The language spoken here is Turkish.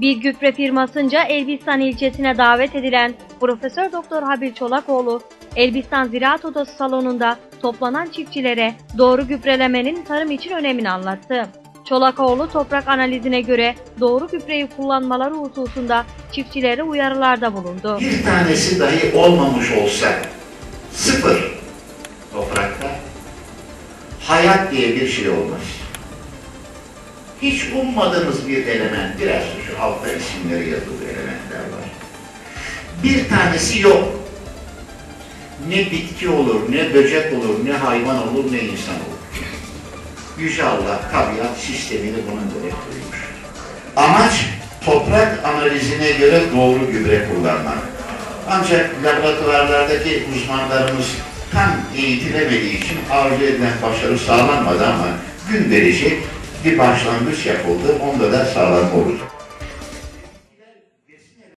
Bir gübre firmasınca Elbistan ilçesine davet edilen Profesör Doktor Habil Çolakoğlu, Elbistan Ziraat Odası salonunda toplanan çiftçilere doğru gübrelemenin tarım için önemini anlattı. Çolakoğlu toprak analizine göre doğru gübreyi kullanmaları hususunda çiftçilere uyarılarda bulundu. Bir tanesi dahi olmamış olsa sıfır toprakta hayat diye bir şey olmaz. Hiç ummadığımız bir element, biraz şu altta isimleri yazılı elementler var. Bir tanesi yok. Ne bitki olur, ne böcek olur, ne hayvan olur, ne insan olur. Yüce Allah tabiat sistemini buna göre koymuş. Amaç toprak analizine göre doğru gübre kullanmak. Ancak laboratuvarlardaki uzmanlarımız tam eğitilemediği için arzu edilen başarı sağlanmadı ama gün verecek bir başlangıç yapıldı. Onda da sağlam olur.